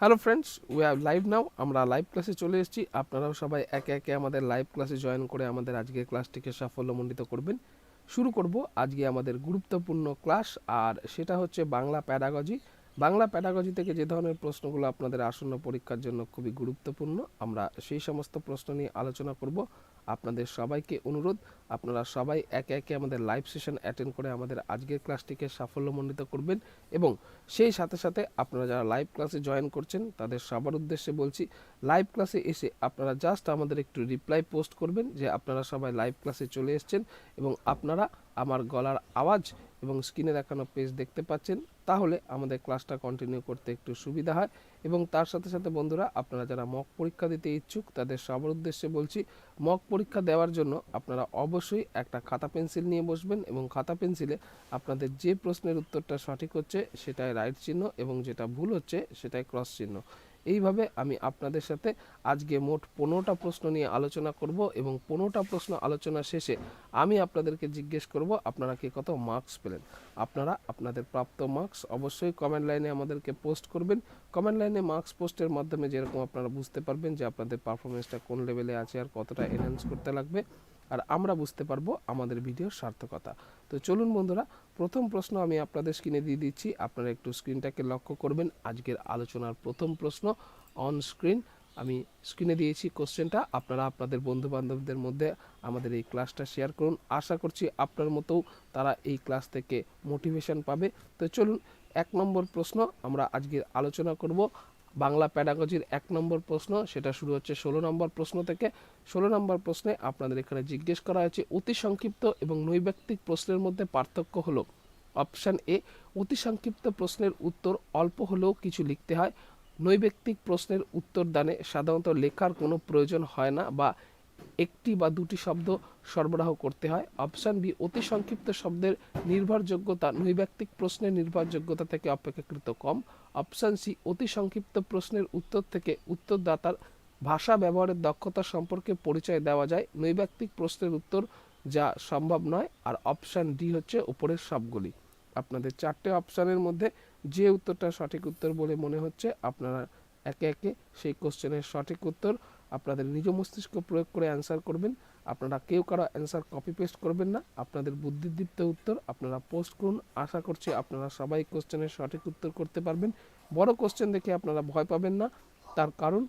Hello friends we are live now আমরা live ক্লাসে চলে এসেছি। আপনারাও সবাই একে একে আমাদের লাইভ ক্লাসে জয়েন করে আমাদের আজকের ক্লাসটিকে সাফল্যমণ্ডিত করবেন। শুরু করব আজকে আমাদের গুরুত্বপূর্ণ ক্লাস আর সেটা হচ্ছে বাংলা প্যাডাগজি বাংলা প্যাডাগজি থেকে যে ধরনের প্রশ্নগুলো আপনাদের আসন্ন পরীক্ষার জন্য খুবই গুরুত্বপূর্ণ, আমরা সেই সমস্ত প্রশ্ন নিয়ে আলোচনা করব। আপনাদের সবাইকে অনুরোধ। আপনারা সবাই একে একে আমাদের লাইভ সেশন অ্যাটেন্ড করে আমাদের আজকের ক্লাসটিকে সাফল্যমণ্ডিত করবেন এবং সেই সাথে সাথে আপনারা যারা লাইভ ক্লাসে জয়েন করছেন, তাদের সবার উদ্দেশ্যে বলছি লাইভ ক্লাসে এসে আপনারা জাস্ট আমাদের একটু রিপ্লাই পোস্ট করবেন যে আপনারা সবাই লাইভ ক্লাসে চলে এসছেন এবং আপনারা আমার গলার আওয়াজ এবং স্ক্রিনে দেখানো পেজ দেখতে পাচ্ছেন, তাহলে আমাদের ক্লাসটা কন্টিনিউ করতে একটু সুবিধা হয়। এবং তার সাথে সাথে বন্ধুরা, আপনারা যারা মক পরীক্ষা দিতে ইচ্ছুক, তাদের সবার উদ্দেশ্যে বলছি মক পরীক্ষা দেওয়ার জন্য আপনারা অবশ্যই একটা খাতা পেন্সিল নিয়ে বসবেন এবং খাতা পেন্সিলে আপনাদের যে প্রশ্নের উত্তরটা সঠিক হচ্ছে সেটাই রাইট চিহ্ন এবং যেটা ভুল হচ্ছে সেটাই ক্রস চিহ্ন। এইভাবে আমি আপনাদের সাথে আজকে মোট পনেরোটা প্রশ্ন নিয়ে আলোচনা করব এবং পনেরোটা প্রশ্ন আলোচনা শেষে আমি আপনাদেরকে জিজ্ঞেস করব, আপনারা কি কত মার্কস পেলেন? আপনারা আপনাদের প্রাপ্ত মার্কস অবশ্যই কমেন্ট লাইনে আমাদেরকে পোস্ট করবেন। কমেন্ট লাইনে মার্কস পোস্টের মাধ্যমে যেরকম আপনারা বুঝতে পারবেন যে আপনাদের পারফরমেন্সটা কোন লেভেলে আছে আর কতটা এনহ্যান্স করতে লাগবে। আর আমরা বুঝতে পারব আমাদের ভিডিওর সার্থকতা। তো চলুন বন্ধুরা, প্রথম প্রশ্ন আমি আপনাদের স্ক্রিনে দিয়ে দিচ্ছি। আপনারা একটু স্ক্রিনটাকে লক্ষ্য করবেন। আজকের আলোচনার প্রথম প্রশ্ন অন স্ক্রিন আমি স্ক্রিনে দিয়েছি কোশ্চেনটা আপনারা আপনাদের বন্ধু বান্ধবদের মধ্যে আমাদের এই ক্লাসটা শেয়ার করুন। আশা করছি আপনার মতো তারা এই ক্লাস থেকে মোটিভেশন পাবে। তো চলুন এক নম্বর প্রশ্ন আমরা আজকে আলোচনা করব। বাংলা প্যাডাগজির এক নম্বর প্রশ্ন, সেটা শুরু হচ্ছে ষোলো নম্বর প্রশ্ন থেকে। ষোলো নম্বর প্রশ্নে আপনাদের এখানে জিজ্ঞেস করা হয়েছে, অতি সংক্ষিপ্ত এবং নৈব্যক্তিক প্রশ্নের মধ্যে পার্থক্য হলো। অপশান এ, অতি সংক্ষিপ্ত প্রশ্নের উত্তর অল্প হলেও কিছু লিখতে হয়। নৈব্যক্তিক প্রশ্নের উত্তর দানে সাধারণত লেখার কোনো প্রয়োজন হয় না বা একটি বা দুটি শব্দ সরবরাহ করতে হয়। অপশান বি, অতি সংক্ষিপ্ত শব্দের নির্ভরযোগ্যতা নৈব্যক্তিক প্রশ্নের নির্ভরযোগ্যতা থেকে অপেক্ষাকৃত কম। অপশান সি, অতি সংক্ষিপ্ত প্রশ্নের উত্তর থেকে উত্তরদাতার ভাষা ব্যবহারের দক্ষতা সম্পর্কে পরিচয় দেওয়া যায়। নৈব্যক্তিক প্রশ্নের উত্তর যা সম্ভব নয়। আর অপশান ডি হচ্ছে উপরের সবগুলি। আপনাদের চারটে অপশানের মধ্যে যে উত্তরটা সঠিক উত্তর বলে মনে হচ্ছে, আপনারা একে একে সেই কোশ্চেনের সঠিক উত্তর আপনাদের নিজ মস্তিষ্ক প্রয়োগ করে অ্যান্সার করবেন। আপনারা কেউ কারও অ্যান্সার কপি পেস্ট করবেন না। আপনাদের বুদ্ধিদীপ্ত উত্তর আপনারা পোস্ট করুন। আশা করছি আপনারা সবাই কোশ্চেনের সঠিক উত্তর করতে পারবেন। বড় কোশ্চেন দেখে আপনারা ভয় পাবেন না। তার কারণ,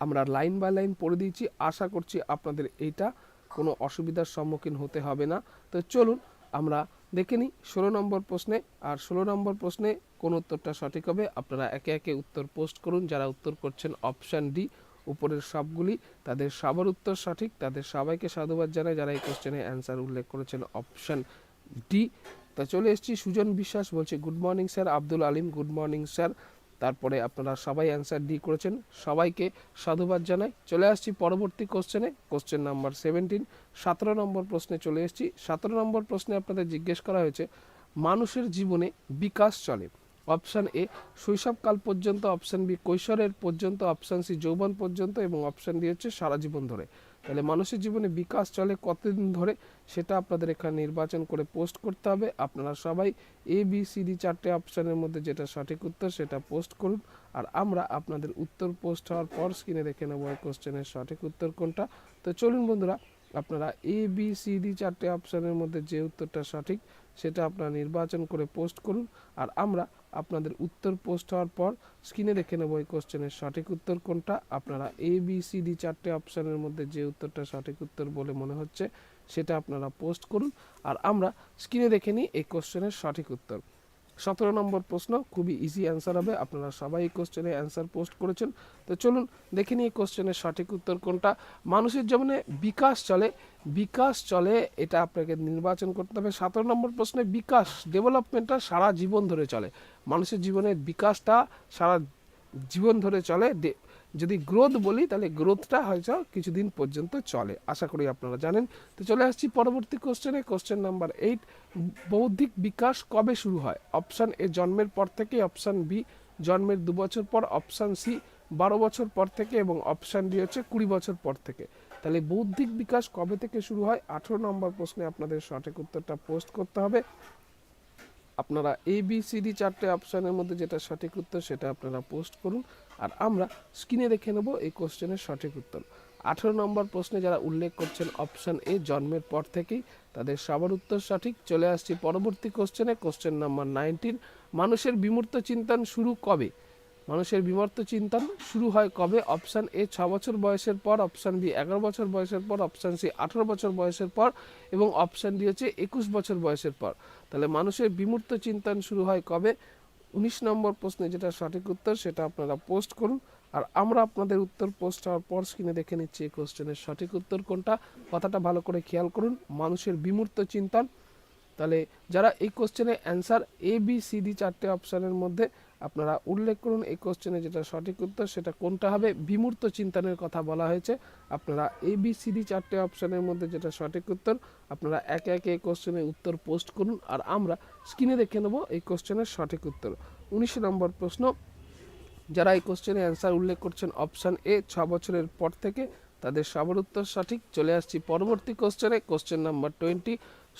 আমরা লাইন বাই লাইন পড়ে দিয়েছি। আশা করছি আপনাদের এইটা কোনো অসুবিধার সম্মুখীন হতে হবে না। তো চলুন, আমরা দেখে নিই ষোলো নম্বর প্রশ্নে। আর ষোলো নম্বর প্রশ্নে কোন উত্তরটা সঠিক হবে? আপনারা একে একে উত্তর পোস্ট করুন। যারা উত্তর করছেন অপশান ডি উপরের সবগুলি, তাদের সবার উত্তর সঠিক, তাদের সবাইকে সাধুবাদ জানাই, যারা এই কোশ্চেনে অ্যান্সার উল্লেখ করেছেন অপশান ডি তা চলে এসেছি, সুজন বিশ্বাস বলছে good morning sir Abdul Alim good morning sir তারপরে আপনারা সবাই অ্যান্সার ডি করেছেন, সবাইকে সাধুবাদ জানাই। চলে আসছি পরবর্তী কোশ্চেনে কোশ্চেন নাম্বার সেভেন্টিন সতেরো নম্বর প্রশ্নে চলে এসেছি, সতেরো নম্বর প্রশ্নে আপনাদের জিজ্ঞেস করা হয়েছে, মানুষের জীবনে বিকাশ চলে। অপশান এ শৈশবকাল পর্যন্ত, অপশান বি, কৈশোরের পর্যন্ত, অপশান সি, যৌবন পর্যন্ত এবং অপশান ডি হচ্ছে সারা জীবন ধরে। তাহলে মানুষের জীবনে বিকাশ চলে কতদিন ধরে সেটা আপনাদের এখানে নির্বাচন করে পোস্ট করতে হবে। আপনারা সবাই এ বি সি ডি চারটে অপশানের মধ্যে যেটা সঠিক উত্তর সেটা পোস্ট করুন। আর আমরা আপনাদের উত্তর পোস্ট হওয়ার পর স্ক্রিনে দেখে নেব এই কোশ্চেনের সঠিক উত্তর কোনটা। তো চলুন বন্ধুরা, আপনারা এ বি সি ডি চারটে অপশানের মধ্যে যে উত্তরটা সঠিক সেটা আপনারা নির্বাচন করে পোস্ট করুন। আর আমরা আপনাদের উত্তর পোস্ট হওয়ার পর স্ক্রিনে দেখে নেব এই কোশ্চেনের সঠিক উত্তর কোনটা। আপনারা এ বি সি ডি চারটে অপশানের মধ্যে যে উত্তরটা সঠিক উত্তর বলে মনে হচ্ছে, সেটা আপনারা পোস্ট করুন। আর আমরা স্ক্রিনে দেখে নিই এই কোশ্চেনের সঠিক উত্তর। সতেরো নম্বর প্রশ্ন, খুবই ইজি অ্যান্সার হবে। আপনারা সবাই এই কোশ্চেনে অ্যান্সার পোস্ট করেছেন। তো চলুন দেখে নিই কোশ্চেনের সঠিক উত্তর কোনটা। মানুষের জীবনে বিকাশ চলে। বিকাশ চলে, এটা আপনাকে নির্বাচন করতে হবে। সতেরো নম্বর প্রশ্নে বিকাশ ডেভেলপমেন্টটা সারা জীবন ধরে চলে। মানুষের জীবনের বিকাশটা সারা জীবন ধরে চলে। যদি গ্রোথ বলি, তাহলে গ্রোথটা হয়তো কিছুদিন পর্যন্ত চলে। আশা করি আপনারা জানেন। তো চলে আসছি পরবর্তী কোশ্চেনে কোশ্চেন নাম্বার এইট বৌদ্ধিক বিকাশ কবে শুরু হয়? অপশান এ জন্মের পর থেকে। অপশান বি জন্মের দু বছর পর। অপশান সি বারো বছর পর থেকে। এবং অপশান ডি হচ্ছে কুড়ি বছর পর থেকে। তাহলে বৌদ্ধিক বিকাশ কবে থেকে শুরু হয়? আঠেরো নম্বর প্রশ্নে আপনাদের সঠিক উত্তরটা পোস্ট করতে হবে। আপনারা এ বি সি ডি চারটে অপশানের মধ্যে যেটা সঠিক উত্তর, সেটা আপনারা পোস্ট করুন। আর আমরা স্ক্রিনে দেখে নেব এই কোশ্চেনের সঠিক উত্তর। আঠেরো নম্বর প্রশ্নে যারা উল্লেখ করছেন অপশান এ, জন্মের পর থেকেই তাদের সবার উত্তর সঠিক। চলে আসছি পরবর্তী কোশ্চেনে, কোশ্চেন নাম্বার নাইনটিন, মানুষের বিমূর্ত চিন্তন শুরু কবে? মানুষের বিমূর্ত চিন্তন শুরু হয় কবে? অপশান এ, ছ বছর বয়সের পর, অপশান বি, এগারো বছর বয়সের পর, অপশান সি, আঠারো বছর বয়সের পর এবং অপশান ডি হচ্ছে একুশ বছর বয়সের পর। তাহলে মানুষের বিমূর্ত চিন্তন শুরু হয় কবে? উনিশ নম্বর প্রশ্নে যেটা সঠিক উত্তর, সেটা আপনারা পোস্ট করুন। আর আমরা আপনাদের উত্তর পোস্ট হওয়ার পর স্ক্রিনে দেখে নিচ্ছি এই কোশ্চেনের সঠিক উত্তর কোনটা। কথাটা ভালো করে খেয়াল করুন, মানুষের বিমূর্ত চিন্তন। তাহলে যারা এই কোশ্চেনের answer A B C D চারটে অপশানের মধ্যে আপনারা উল্লেখ করুন এই কোশ্চেনে যেটা সঠিক উত্তর, সেটা কোনটা হবে? বিমূর্ত চিন্তনের কথা বলা হয়েছে। আপনারা এ বি সি ডি চারটে অপশানের মধ্যে যেটা সঠিক উত্তর, আপনারা একে একে এই কোশ্চেনের উত্তর পোস্ট করুন আর আমরা স্ক্রিনে দেখে নেব এই কোশ্চেনের সঠিক উত্তর। উনিশ নম্বর প্রশ্ন, যারা এই কোশ্চেনে অ্যান্সার উল্লেখ করছেন অপশান এ ছ বছরের পর থেকে, তাদের সবার উত্তর সঠিক। চলে আসছি পরবর্তী কোশ্চেনে question number twenty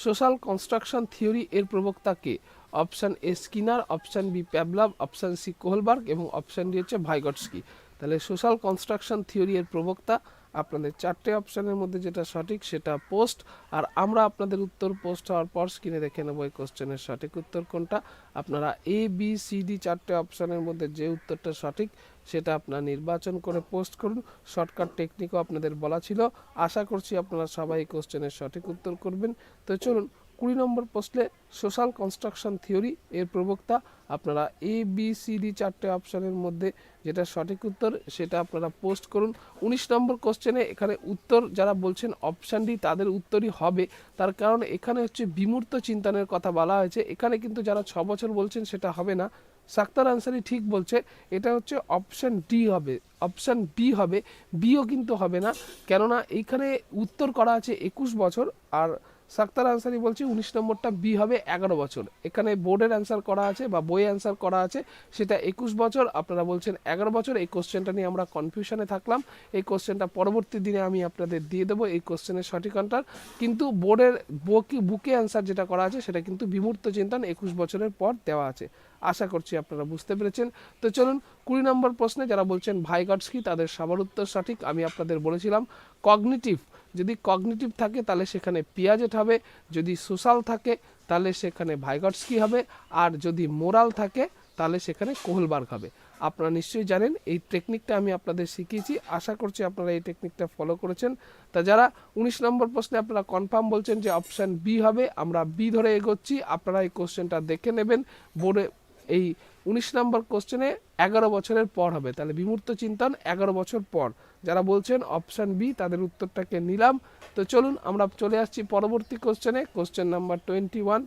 social construction theory এর প্রবক্তা কে? Option A Skinner, option B Pavlov, option C Kohlberg এবং অপশান ডি হচ্ছে ভাইগটস্কি। তাহলে সোশ্যাল কনস্ট্রাকশন থিওরি এর প্রবক্তা আপনাদের চারটে অপশানের মধ্যে যেটা সঠিক সেটা পোস্ট। আর আমরা আপনাদের উত্তর পোস্ট হওয়ার পর স্ক্রিনে দেখে নেব এই কোশ্চেনের সঠিক উত্তর কোনটা। আপনারা এ, বি, সি, ডি চারটে অপশানের মধ্যে যে উত্তরটা সঠিক সেটা আপনারা নির্বাচন করে পোস্ট করুন। শর্টকাট টেকনিকও আপনাদের বলা ছিল। আশা করছি আপনারা সবাই এই কোশ্চেনের সঠিক উত্তর করবেন। তো চলুন কুড়ি নম্বর প্রশ্নে সোশ্যাল কনস্ট্রাকশন থিওরি এর প্রবক্তা। আপনারা এ বি সি ডি চারটে অপশানের মধ্যে যেটা সঠিক উত্তর সেটা আপনারা পোস্ট করুন। উনিশ নম্বর কোশ্চেনে এখানে উত্তর যারা বলছেন অপশান ডি তাদের উত্তরই হবে। তার কারণ এখানে হচ্ছে বিমূর্ত চিন্তনের কথা বলা হয়েছে। এখানে কিন্তু যারা ছ বছর বলছেন সেটা হবে না। সাক্তার আনসারি ঠিক বলছে। এটা হচ্ছে অপশান ডি হবে। অপশান বি হবে। বিও কিন্তু হবে না। কেননা এইখানে উত্তর করা আছে একুশ বছর। আর সাক্তার আনসারি বলছি, উনিশ নম্বরটা বি হবে এগারো বছর। এখানে বোর্ডের অ্যান্সার করা আছে বা বই অ্যান্সার করা আছে, সেটা একুশ বছর। আপনারা বলছেন এগারো বছর, এই কোশ্চেনটা নিয়ে আমরা কনফিউশনে থাকলাম। এই কোশ্চেনটা পরবর্তী দিনে আমি আপনাদের দিয়ে দেবো এই কোশ্চেনের সঠিক আনসার কিন্তু বোর্ডের বুকে বুকে অ্যান্সার যেটা করা আছে, সেটা কিন্তু বিমূর্ত চিন্তন, একুশ বছরের পর দেওয়া আছে। আশা করছি আপনারা বুঝতে পেরেছেন। তো চলুন, কুড়ি নম্বর প্রশ্নে যারা বলছেন ভাইগটস্কি তাদের সবার উত্তর সঠিক, আমি আপনাদের বলেছিলাম কগনিটিভ। যদি কগনিটিভ থাকে, তাহলে সেখানে পিয়াজেট হবে। যদি সোশ্যাল থাকে, তাহলে সেখানে ভাইগটস্কি হবে। আর যদি মোরাল থাকে, তাহলে সেখানে কোহলবার্গ হবে। আপনারা নিশ্চয়ই জানেন, এই টেকনিকটা আমি আপনাদের শিখিয়েছি। আশা করছি আপনারা এই টেকনিকটা ফলো করেছেন। তা যারা উনিশ নম্বর প্রশ্নে আপনারা কনফার্ম বলছেন যে অপশান বি হবে, আমরা বি ধরে এগোচ্ছি। আপনারা এই কোশ্চেনটা দেখে নেবেন। বোর্ডে এই উনিশ নম্বর কোশ্চেনে এগারো বছরের পর হবে। তাহলে বিমূর্ত চিন্তন, এগারো বছর পর। যারা বলছেন অপশান বি তাদের উত্তরটাকে নিলাম? তো চলুন আমরা চলে আসছি পরবর্তী কোশ্চেনে কোশ্চেন নাম্বার টোয়েন্টি ওয়ান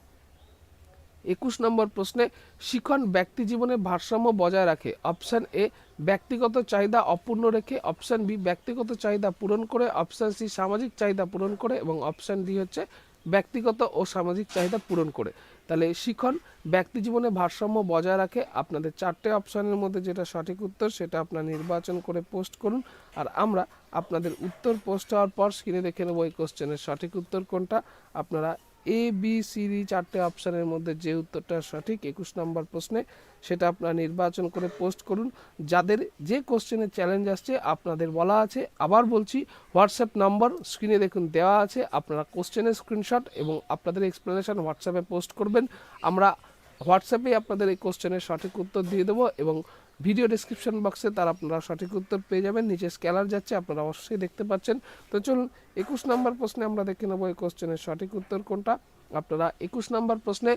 একুশ নম্বর প্রশ্নে, শিখন ব্যক্তি জীবনে ভারসাম্য বজায় রাখে। অপশান এ ব্যক্তিগত চাহিদা অপূর্ণ রেখে। অপশান বি ব্যক্তিগত চাহিদা পূরণ করে। অপশান সি সামাজিক চাহিদা পূরণ করে। এবং অপশান ডি হচ্ছে ব্যক্তিগত ও সামাজিক চাহিদা পূরণ করে। তাহলে শিখন, ব্যক্তি জীবনে ভারসাম্য বজায় রাখে। আপনাদের চারটে অপশানের মধ্যে যেটা সঠিক উত্তর, সেটা আপনার নির্বাচন করে পোস্ট করুন। আর আমরা আপনাদের উত্তর পোস্ট হওয়ার পর স্ক্রিনে দেখে নেব এই কোশ্চেনের সঠিক উত্তর কোনটা। আপনারা এ বি সি ডি চারটে অপশানের মধ্যে যে উত্তরটা সঠিক, একুশ নম্বর প্রশ্নে সেটা আপনারা নির্বাচন করে পোস্ট করুন। যাদের যে কোশ্চেনের চ্যালেঞ্জ আসছে, আপনাদের বলা আছে। আবার বলছি হোয়াটসঅ্যাপ নম্বর স্ক্রিনে দেখুন, দেওয়া আছে। আপনারা কোশ্চেনের স্ক্রিনশট এবং আপনাদের এক্সপ্লেনেশন হোয়াটসঅ্যাপে পোস্ট করবেন। আমরা হোয়াটসঅ্যাপে আপনাদের এই কোশ্চেনের সঠিক উত্তর দিয়ে দেবো এবং ভিডিও ডিসক্রিপশন বক্সে তার আপনারা সঠিক উত্তর পেয়ে যাবেন। নিচে স্ক্যালার যাচ্ছে, আপনারা অবশ্যই দেখতে পাচ্ছেন। তো চলুন, একুশ নম্বর প্রশ্নে আমরা দেখে নেব এই কোশ্চেনের সঠিক উত্তর কোনটা। আপনারা একুশ নম্বর প্রশ্নে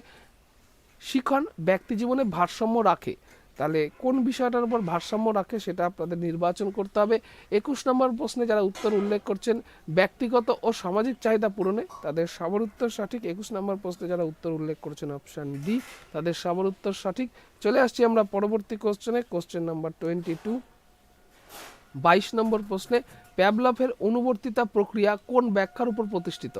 শিখন ব্যক্তি জীবনে ভারসাম্য রাখে। তাহলে কোন বিষয়টার উপর ভারসাম্য রাখে সেটা আপনাদের নির্বাচন করতে হবে। একুশ নম্বর প্রশ্নে যারা উত্তর উল্লেখ করছেন, ব্যক্তিগত ও সামাজিক চাহিদা পূরণে তাদের সবার উত্তর সঠিক। একুশ নম্বর প্রশ্নে যারা উত্তর উল্লেখ করছেন অপশান ডি তাদের সবার উত্তর সঠিক। চলে আসছি আমরা পরবর্তী কোশ্চেনে কোশ্চেন নাম্বার টোয়েন্টি টু বাইশ নম্বর প্রশ্নে প্যাবলফের অনুবর্তিতা প্রক্রিয়া কোন ব্যাখ্যার উপর প্রতিষ্ঠিত?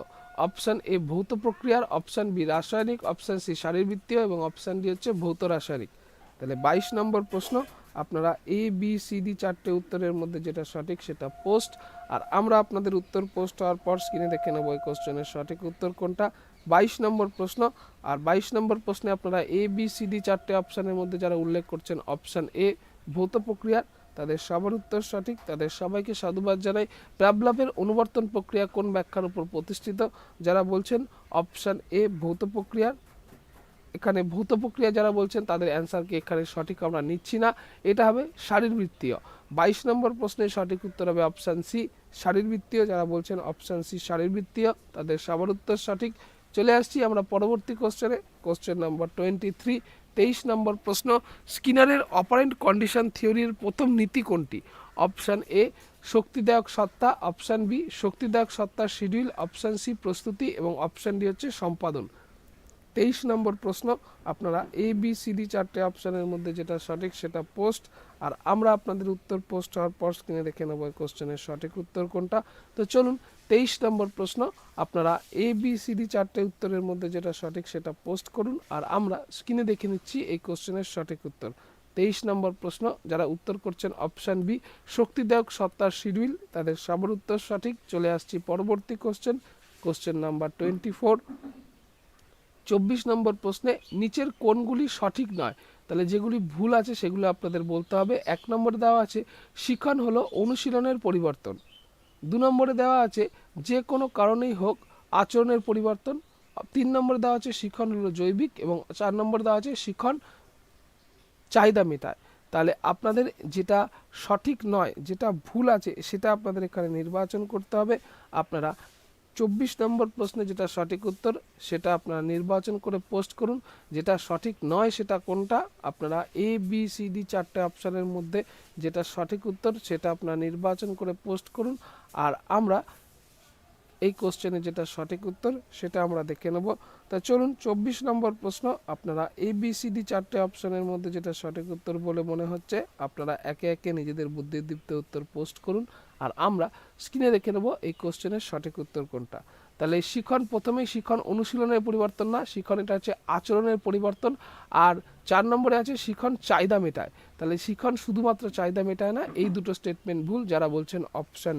অপশান এ ভৌত প্রক্রিয়ার অপশান বি রাসায়নিক অপশান সি শারীরবৃত্তীয় এবং অপশান ডি হচ্ছে ভৌত রাসায়নিক। তাহলে বাইশ নম্বর প্রশ্ন, আপনারা এ বি সি ডি চারটে উত্তরের মধ্যে যেটা সঠিক সেটা পোস্ট আর আমরা আপনাদের উত্তর পোস্ট হওয়ার পর স্ক্রিনে দেখে নেব এই কোশ্চেনের সঠিক উত্তর কোনটা। বাইশ নম্বর প্রশ্ন, আর বাইশ নম্বর প্রশ্নে আপনারা এ বি সি ডি চারটে অপশানের মধ্যে যারা উল্লেখ করছেন অপশান এ ভৌত প্রক্রিয়া তাদের সবার উত্তর সঠিক। তাদের সবাইকে সাধুবাদ জানাই। প্যাবলাভের অনুবর্তন প্রক্রিয়া কোন ব্যাখ্যার উপর প্রতিষ্ঠিত? যারা বলছেন অপশান এ ভৌত প্রক্রিয়ার এখানে ভূত প্রক্রিয়া যারা বলছেন, তাদের অ্যান্সারকে এখানে সঠিক আমরা নিচ্ছি না। এটা হবে শারীরবৃত্তীয়। বাইশ নম্বর প্রশ্নের সঠিক উত্তর হবে অপশান সি শারীরবৃত্তীয়। যারা বলছেন অপশান সি শারীরবৃত্তীয়, তাদের সবার উত্তর সঠিক। চলে আসছি আমরা পরবর্তী কোশ্চেনে কোশ্চেন নম্বর টোয়েন্টি থ্রি তেইশ নম্বর প্রশ্ন, স্কিনারের অপারেন্ট কন্ডিশন থিওরির প্রথম নীতি কোনটি? অপশান এ শক্তিদায়ক সত্তা। অপশান বি শক্তিদায়ক সত্তার শিডিউল অপশান সি প্রস্তুতি। এবং অপশান ডি হচ্ছে সম্পাদন। তেইশ নম্বর প্রশ্ন, আপনারা এ বি সি ডি চারটে অপশানের মধ্যে যেটা সঠিক সেটা পোস্ট আর আমরা আপনাদের উত্তর পোস্ট হওয়ার পর স্ক্রিনে দেখে নেব কোশ্চেনের সঠিক উত্তর কোনটা। তো চলুন, তেইশ নম্বর প্রশ্ন, আপনারা এ বি সি ডি চারটে উত্তরের মধ্যে যেটা সঠিক সেটা পোস্ট করুন, আর আমরা স্ক্রিনে দেখে নিচ্ছি এই কোশ্চেনের সঠিক উত্তর। তেইশ নম্বর প্রশ্ন, যারা উত্তর করছেন অপশান বি শক্তিদায়ক সত্তার শিডিউল, তাদের সবার উত্তর সঠিক। চলে আসছি পরবর্তী question question number twenty four চব্বিশ নম্বর প্রশ্নে নিচের কোনগুলি সঠিক নয়? তাহলে যেগুলি ভুল আছে সেগুলো আপনাদের বলতে হবে। এক নম্বরে দেওয়া আছে, শিখন হলো অনুশীলনের পরিবর্তন। দু নম্বরে দেওয়া আছে, যে কোনো কারণেই হোক আচরণের পরিবর্তন। তিন নম্বরে দেওয়া আছে, শিখন হলো জৈবিক এবং চার নম্বরে দেওয়া আছে, শিখন চাহিদা মেটায়। তাহলে আপনাদের যেটা সঠিক নয়, যেটা ভুল আছে সেটা আপনাদের এখানে নির্বাচন করতে হবে। আপনারা চব্বিশ নম্বর প্রশ্নে যেটা সঠিক উত্তর, সেটা আপনারা নির্বাচন করে পোস্ট করুন। যেটা সঠিক নয়, সেটা কোনটা? আপনারা এ বি সি ডি চারটে অপশানের মধ্যে যেটা সঠিক উত্তর, সেটা আপনারা নির্বাচন করে পোস্ট করুন। আর আমরা এই কোশ্চেনে যেটা সঠিক উত্তর, সেটা আমরা দেখে নেব। তা চলুন, চব্বিশ নম্বর প্রশ্ন। আপনারা এ বি সি ডি চারটে অপশনের মধ্যে যেটা সঠিক উত্তর বলে মনে হচ্ছে, আপনারা একে একে নিজেদের বুদ্ধিদীপ্ত উত্তর পোস্ট করুন, আর আমরা স্ক্রিনে দেখে নেব এই কোশ্চেনের সঠিক উত্তর কোনটা। তাহলে শিখন প্রথমেই শিখন অনুশীলনের পরিবর্তন না, শিখন এটা হচ্ছে আচরণের পরিবর্তন, আর চার নম্বরে আছে শিখন চাহিদা মেটায়। তাহলে শিখন শুধুমাত্র চাহিদা মেটায় না, এই দুটো স্টেটমেন্ট ভুল, যারা বলছেন অপশন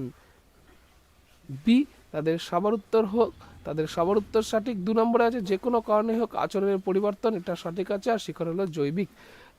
বি তাদের সবার উত্তর হোক, তাদের সবার উত্তর সঠিক দু নম্বরে আছে, যে কোনো কারণে হোক আচরণের পরিবর্তন, এটা সঠিক আছে আর শিখন হলো জৈবিক।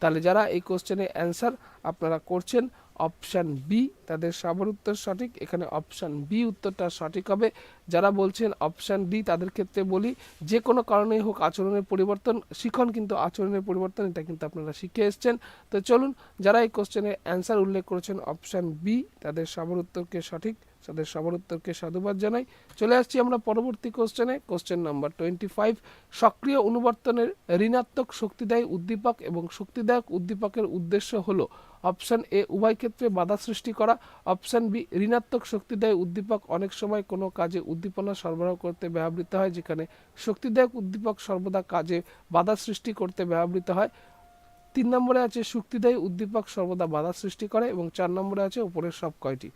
তাহলে যারা এই কোশ্চেনে অ্যান্সার আপনারা করছেন অপশান বি তাদের সবার উত্তর সঠিক, এখানে অপশান বি উত্তরটা সঠিক হবে। যারা বলছেন অপশান ডি তাদের ক্ষেত্রে বলি, যে কোনো কারণেই হোক আচরণের পরিবর্তন, শিখন কিন্তু আচরণের পরিবর্তন, এটা কিন্তু আপনারা শিখে এসছেন। তো চলুন, যারা এই কোশ্চেনে অ্যান্সার উল্লেখ করেছেন অপশান বি তাদের সবার উত্তরকে সঠিক তাদের সবার উত্তরকে সাধুবাদ জানাই। চলে আসছি আমরা পরবর্তী কোশ্চেনে কোশ্চেন নাম্বার টোয়েন্টি ফাইভ সক্রিয় অনুবর্তনের ঋণাত্মক শক্তিদায়ী উদ্দীপক এবং শক্তিদায়ক উদ্দীপকের উদ্দেশ্য হলো অপশন এ উভয় ক্ষেত্রে বাধা সৃষ্টি করা। অপশন বি ঋণাত্মক শক্তিদায়ী উদ্দীপক অনেক সময় কোনো কাজে উদ্দীপনা সরবরাহ করতে ব্যবহৃত হয়, যেখানে শক্তিদায়ক উদ্দীপক সর্বদা কাজে বাধা সৃষ্টি করতে ব্যবহৃত হয়। তিন নম্বরে আছে শক্তিদায়ী উদ্দীপক সর্বদা বাধা সৃষ্টি করে এবং চার নম্বরে আছে উপরের সব কয়টি।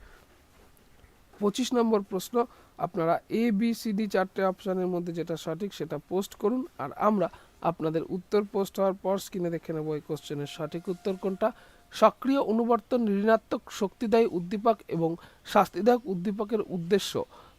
পঁচিশ নম্বর প্রশ্ন, আপনারা এ বি সি ডি চারটে অপশানের মধ্যে যেটা সঠিক সেটা পোস্ট করুন, আর আমরা আপনাদের উত্তর পোস্ট হওয়ার পর স্ক্রিনে দেখে নেব এই কোশ্চেনের সঠিক উত্তর কোনটা। সক্রিয় অনুবর্তন ঋণাত্মক শক্তিদায়ী উদ্দীপক এবং শাস্তিদায়ক উদ্দীপকের উদ্দেশ্য।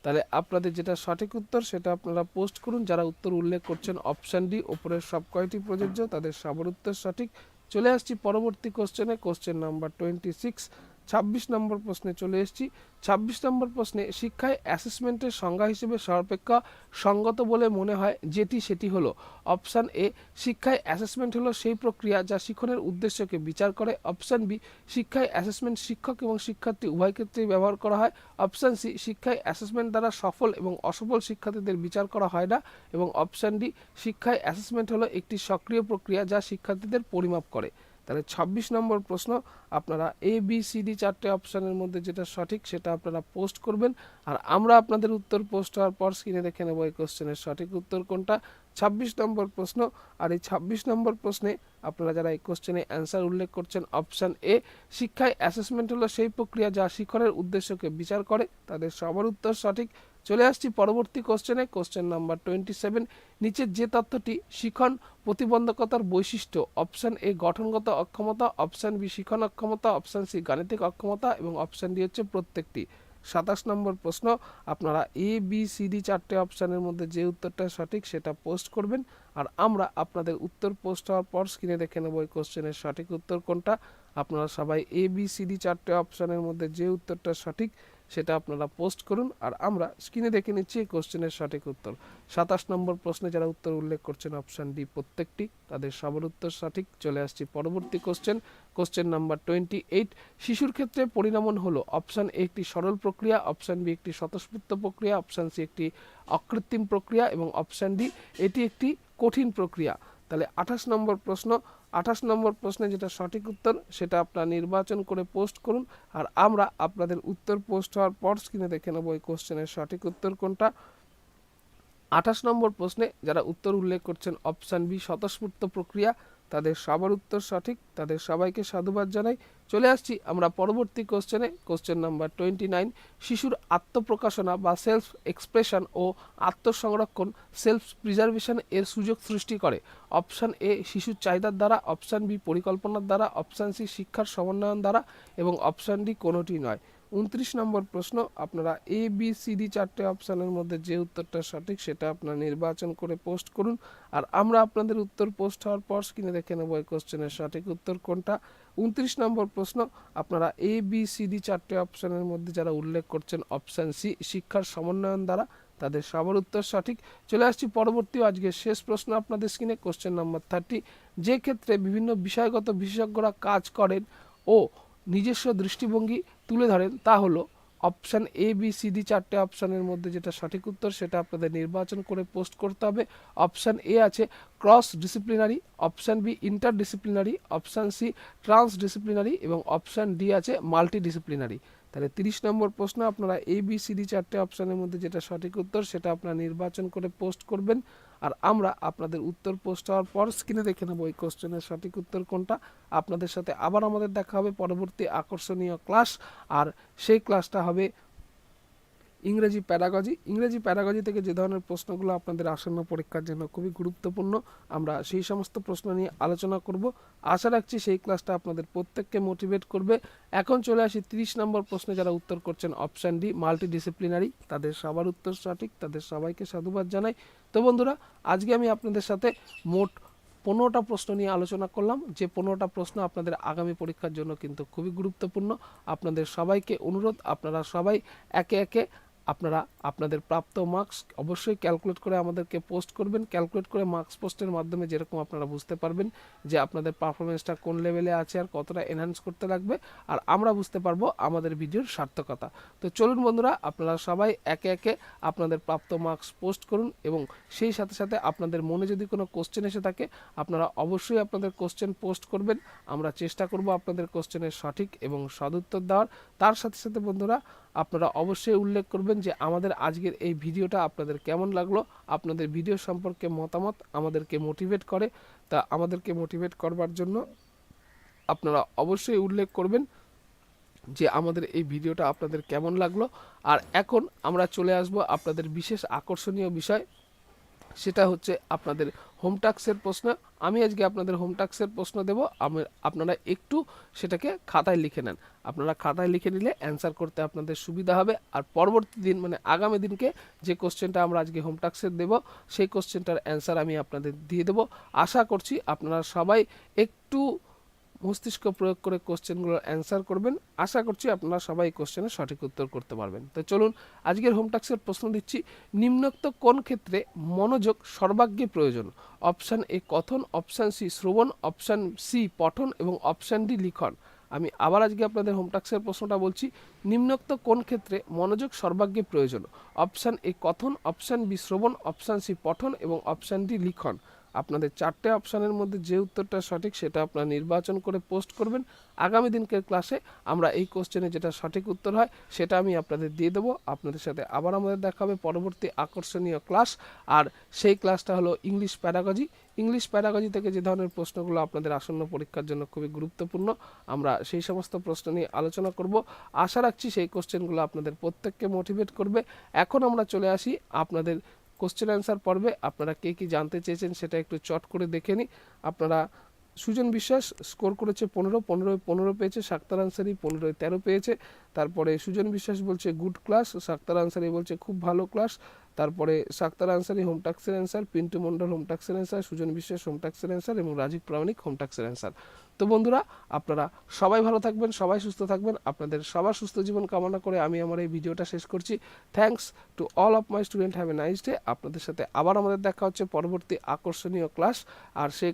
তাহলে আপনাদের যেটা সঠিক উত্তর সেটা আপনারা পোস্ট করুন, যারা উত্তর উল্লেখ করছেন অপশান ডি ওপরের সব কয়টি প্রযোজ্য, তাদের সবার উত্তর সঠিক। চলে আসছি পরবর্তী কোশ্চেনে কোশ্চেন নাম্বার টোয়েন্টি সিক্স ছাব্বিশ নম্বর প্রশ্নে চলে এসেছি। ছাব্বিশ নম্বর প্রশ্নে শিক্ষায় অ্যাসেসমেন্টের সংজ্ঞা হিসেবে সর্বাপেক্ষা সঙ্গত বলে মনে হয় যেটি সেটি হলো। অপশান এ শিক্ষায় অ্যাসেসমেন্ট হলো সেই প্রক্রিয়া যা শিক্ষণের উদ্দেশ্যকে বিচার করে। অপশান বি শিক্ষায় অ্যাসেসমেন্ট শিক্ষক এবং শিক্ষার্থী উভয় ক্ষেত্রেই ব্যবহার করা হয়। অপশান সি শিক্ষায় অ্যাসেসমেন্ট দ্বারা সফল এবং অসফল শিক্ষার্থীদের বিচার করা হয় না। এবং অপশান ডি শিক্ষায় অ্যাসেসমেন্ট হলো একটি সক্রিয় প্রক্রিয়া যা শিক্ষার্থীদের পরিমাপ করে। তাহলে ছাব্বিশ নম্বর প্রশ্ন, আপনারা এ বি সি ডি চারটে অপশানের মধ্যে যেটা সঠিক সেটা আপনারা পোস্ট করবেন। আর আমরা আপনাদের উত্তর পোস্ট হওয়ার পর স্ক্রিনে দেখে নেব এই কোশ্চেনের সঠিক উত্তর কোনটা। ছাব্বিশ নম্বর প্রশ্ন, আর এই ছাব্বিশ নম্বর প্রশ্নে আপনারা যারা এই কোশ্চেনে অ্যান্সার উল্লেখ করছেন অপশান এ শিক্ষায় অ্যাসেসমেন্ট হলো সেই প্রক্রিয়া যা শিক্ষণের উদ্দেশ্যকে বিচার করে, তাদের সবার উত্তর সঠিক। চলে আসছি পরবর্তী কোশ্চেনে কোশ্চেন নাম্বার টোয়েন্টি সেভেন নিচের যে তথ্যটি, শিখন প্রতিবন্ধকতার বৈশিষ্ট্য অপশান এ গঠনগত অক্ষমতা অপশান বি শিখন অক্ষমতা অপশান সি গাণিতিক অক্ষমতা এবং অপশান ডি হচ্ছে প্রত্যেকটি। সাতাশ নম্বর প্রশ্ন, আপনারা এ বি সি ডি চারটে অপশানের মধ্যে যে উত্তরটা সঠিক সেটা পোস্ট করবেন আর আমরা আপনাদের উত্তর পোস্ট হওয়ার পর স্ক্রিনে দেখে নেব এই কোশ্চেনের সঠিক উত্তর কোনটা। আপনারা সবাই এ বি সি ডি চারটে অপশানের মধ্যে যে উত্তরটা সঠিক সেটা আপনারা পোস্ট করুন আর আমরা স্ক্রিনে দেখে নিচ্ছি এই কোশ্চেনের সঠিক উত্তর। সাতাশ নম্বর প্রশ্নে যারা উত্তর উল্লেখ করছেন অপশান ডি প্রত্যেকটি, তাদের সবার উত্তর সঠিক। চলে আসছি পরবর্তী question question number twenty eight শিশুর ক্ষেত্রে পরিণামন হলো অপশান এ একটি সরল প্রক্রিয়া অপশান বি একটি স্বতঃস্ফূর্ত প্রক্রিয়া অপশান সি একটি অকৃত্রিম প্রক্রিয়া এবং অপশান ডি এটি একটি কঠিন প্রক্রিয়া। তাহলে আঠাশ নম্বর প্রশ্ন আঠাশ নম্বর প্রশ্নে যেটা সঠিক উত্তর, সেটা আপনারা নির্বাচন করে পোস্ট করুন আর আমরা আপনাদের উত্তর পোস্ট হওয়ার পর স্ক্রিনে দেখে নেব এই কোশ্চেনের সঠিক উত্তর কোনটা। আঠাশ নম্বর প্রশ্নে যারা উত্তর উল্লেখ করছেন অপশান বি স্বতঃস্ফূর্ত প্রক্রিয়া। তাদের সবার উত্তর সঠিক, তাদের সবাইকে সাধুবাদ জানাই। চলে আসছি আমরা পরবর্তী কোশ্চেনে কোশ্চেন নাম্বার টোয়েন্টি নাইন শিশুর আত্মপ্রকাশনা বা সেলফ এক্সপ্রেশন ও আত্মসংরক্ষণ সেলফ প্রিজার্ভেশন এর সুযোগ সৃষ্টি করে। অপশান এ শিশুর চাহিদার দ্বারা। অপশান বি পরিকল্পনার দ্বারা। অপশান সি শিক্ষার সমন্বয়ন দ্বারা। এবং অপশান ডি কোনোটি নয়। উনত্রিশ নম্বর প্রশ্ন, আপনারা এ বি সি ডি চারটে অপশানের মধ্যে যে উত্তরটা সঠিক সেটা আপনারা নির্বাচন করে পোস্ট করুন। আর আমরা আপনাদের উত্তর পোস্ট হওয়ার পর স্ক্রিনে দেখে নেব এই কোশ্চেনের সঠিক উত্তর কোনটা। উনত্রিশ নম্বর প্রশ্ন, আপনারা এ বি সি ডি চারটে অপশানের মধ্যে যারা উল্লেখ করছেন অপশান সি শিক্ষার সমন্বয়ন দ্বারা, তাদের সবার উত্তর সঠিক। চলে আসছি পরবর্তী আজকের শেষ প্রশ্ন আপনাদের স্ক্রিনে কোশ্চেন নাম্বার থার্টি যে ক্ষেত্রে বিভিন্ন বিষয়গত বিশেষজ্ঞরা কাজ করেন ও নিজস্ব দৃষ্টিভঙ্গি তুলে ধরেন, তা হলো option A B C D চারটে অপশানের মধ্যে যেটা সঠিক উত্তর সেটা আপনাদের নির্বাচন করে পোস্ট করতে হবে। অপশান এ আছে cross disciplinary, option B inter disciplinary option C trans disciplinary এবং অপশান ডি আছে মাল্টি ডিসিপ্লিনারি তাহলে তিরিশ নম্বর প্রশ্ন, আপনারা এ বি সি ডি চারটে অপশানের মধ্যে যেটা সঠিক উত্তর সেটা আপনারা নির্বাচন করে পোস্ট করবেন। আর আমরা আপনাদের উত্তর পোস্ট হওয়ার পর স্ক্রিনে দেখে নেব এই কোশ্চেনের সঠিক উত্তর কোনটা। আপনাদের সাথে আবার আমাদের দেখা হবে, পরবর্তী আকর্ষণীয় ক্লাস আর সেই ক্লাসটা হবে ইংরেজি প্যারাগজি ইংরেজি প্যারাগজি থেকে যে ধরনের প্রশ্নগুলো আপনাদের আসন্ন পরীক্ষার জন্য খুবই গুরুত্বপূর্ণ, আমরা সেই সমস্ত প্রশ্ন নিয়ে আলোচনা করব। আশা রাখছি সেই ক্লাসটা আপনাদের প্রত্যেককে মোটিভেট করবে। এখন চলে আসি তিরিশ নম্বর প্রশ্নে, যারা উত্তর করছেন অপশান ডি মাল্টি ডিসিপ্লিনারি তাদের সবার উত্তর সঠিক, তাদের সবাইকে সাধুবাদ জানাই। তো বন্ধুরা, আজকে আমি আপনাদের সাথে মোট পনেরোটা প্রশ্ন নিয়ে আলোচনা করলাম। যে পনেরোটা প্রশ্ন আপনাদের আগামী পরীক্ষার জন্য কিন্তু খুবই গুরুত্বপূর্ণ। আপনাদের সবাইকে অনুরোধ, আপনারা সবাই একে একে আপনারা আপনাদের প্রাপ্ত মার্কস অবশ্যই ক্যালকুলেট করে আমাদেরকে পোস্ট করবেন। ক্যালকুলেট করে মার্কস পোস্টের মাধ্যমে যেরকম আপনারা বুঝতে পারবেন যে আপনাদের পারফরমেন্সটা কোন লেভেলে আছে আর কতটা এনহ্যান্স করতে লাগবে আর আমরা বুঝতে পারব আমাদের ভিডিওর সার্থকতা। তো চলুন বন্ধুরা, আপনারা সবাই একে একে আপনাদের প্রাপ্ত মার্কস পোস্ট করুন এবং সেই সাথে সাথে আপনাদের মনে যদি কোনো কোশ্চেন এসে থাকে, আপনারা অবশ্যই আপনাদের কোশ্চেন পোস্ট করবেন। আমরা চেষ্টা করব আপনাদের কোশ্চেনের সঠিক এবং সদুত্তর দেওয়ার। তার সাথে সাথে বন্ধুরা আপনারা অবশ্যই উল্লেখ করবেন যে আমাদের আজকের এই ভিডিওটা আপনাদের কেমন লাগল, আপনাদের ভিডিও সম্পর্কে মতামত আমাদেরকে মোটিভেট করে। তা আমাদেরকে মোটিভেট করবার জন্য আপনারা অবশ্যই উল্লেখ করবেন যে আমাদের এই ভিডিওটা আপনাদের কেমন লাগল। আর এখন আমরা চলে আসব আপনাদের বিশেষ আকর্ষণীয় বিষয় সেটা হচ্ছে আপনাদের হোম টাক্সের প্রশ্ন। আমি আজকে আপনাদের হোম টাক্সের প্রশ্ন দেব। আমি- আপনারা একটু সেটাকে খাতায় লিখে নেন। আপনারা খাতায় লিখে নিলে অ্যান্সার করতে আপনাদের সুবিধা হবে। আর পরবর্তী দিন মানে আগামী দিনকে যে কোশ্চেনটা আমরা আজকে হোম টাক্সের দেব, সেই কোশ্চেনটার অ্যান্সার আমি আপনাদের দিয়ে দেব। আশা করছি আপনারা সবাই একটু মস্তিষ্ক প্রয়োগ করে কোশ্চেনগুলোর অ্যান্সার করবেন। আশা করছি আপনারা সবাই কোশ্চেনের সঠিক উত্তর করতে পারবেন। তো চলুন, আজকের হোম টাক্সের প্রশ্ন দিচ্ছি, নিম্নোক্ত কোন ক্ষেত্রে মনোযোগ সর্বাগ্যে প্রয়োজন? অপশান এ কথন, অপশান সি শ্রবণ, অপশান সি পঠন এবং অপশান ডি লিখন। আমি আবার আজকে আপনাদের হোম টাক্সের প্রশ্নটা বলছি, নিম্নোক্ত কোন ক্ষেত্রে মনোযোগ সর্বাগ্যে প্রয়োজন? অপশান এ কথন, অপশান বি শ্রবণ, অপশান সি পঠন এবং অপশান ডি লিখন। আপনাদের চারটে অপশানের মধ্যে যে উত্তরটা সঠিক সেটা আপনারা নির্বাচন করে পোস্ট করবেন। আগামী দিনকের ক্লাসে আমরা এই কোশ্চেনে যেটা সঠিক উত্তর হয়, সেটা আমি আপনাদের দিয়ে দেবো। আপনাদের সাথে আবার আমাদের দেখা হবে পরবর্তী আকর্ষণীয় ক্লাস। আর সেই ক্লাসটা হলো ইংলিশ প্যারাগজি। ইংলিশ প্যারাগজি থেকে যে ধরনের প্রশ্নগুলো আপনাদের আসন্ন পরীক্ষার জন্য খুবই গুরুত্বপূর্ণ, আমরা সেই সমস্ত প্রশ্ন নিয়ে আলোচনা করব। আশা রাখছি সেই কোশ্চেনগুলো আপনাদের প্রত্যেককে মোটিভেট করবে। এখন আমরা চলে আসি আপনাদের কোশ্চেন অ্যান্সার পর্বে আপনারা কে কি জানতে চেয়েছেন সেটা একটু চট করে দেখে নিই। আপনারা সুজন বিশ্বাস স্কোর করেছে পনেরো, পনেরোয় পনেরো পেয়েছে, সাক্তার আনসারি পনেরোয় তেরো পেয়েছে। তারপরে সুজন বিশ্বাস বলছে গুড ক্লাস সাক্তার আনসারি বলছে খুব ভালো ক্লাস তারপরে সাক্তার আনসারি, হোম টাক্সের অ্যান্সার, পিন্টু মণ্ডল, হোম টাক্সের অ্যান্সার, সুজন বিশ্বাস, হোম টাক্সের অ্যান্সার এবং রাজীব প্রামাণিক, হোম টাক্সের অ্যান্সার। তো বন্ধুরা, আপনারা সবাই ভালো থাকবেন, সবাই সুস্থ থাকবেন। আপনাদের সবার সুস্থ জীবন কামনা করে আমি আমার এই ভিডিওটা শেষ করছি। Thanks to all of my student have a nice day আপনাদের সাথে আবার আমাদের দেখা হচ্ছে পরবর্তী আকর্ষণীয় ক্লাস আর সেই